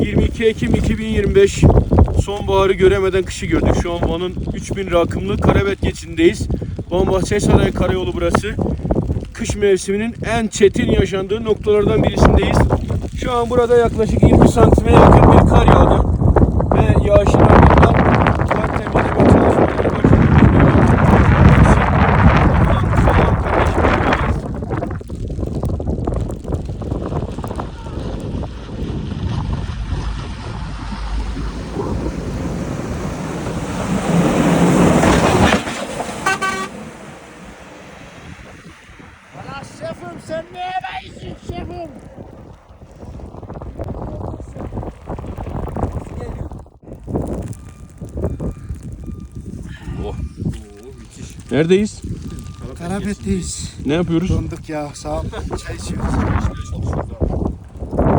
22 Ekim 2025 sonbaharı göremeden kışı gördük. Şu an Van'ın 3000 rakımlı Karabet geçidindeyiz. Van Bahçesaray Karayolu burası. Kış mevsiminin en çetin yaşandığı noktalardan birisindeyiz. Şu an burada yaklaşık 20 santime yakın bir kar yağdı. Şefim sen neye benziyorsun şefim? Neredeyiz? Karabet'teyiz. Ne yapıyoruz? Donduk ya sağ ol. Çay içiyoruz.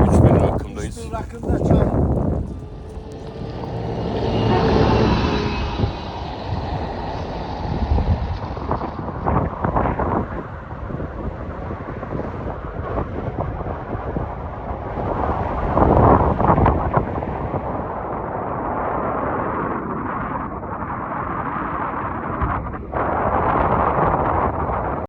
3000 rakımdayız. Bir rakımda çay.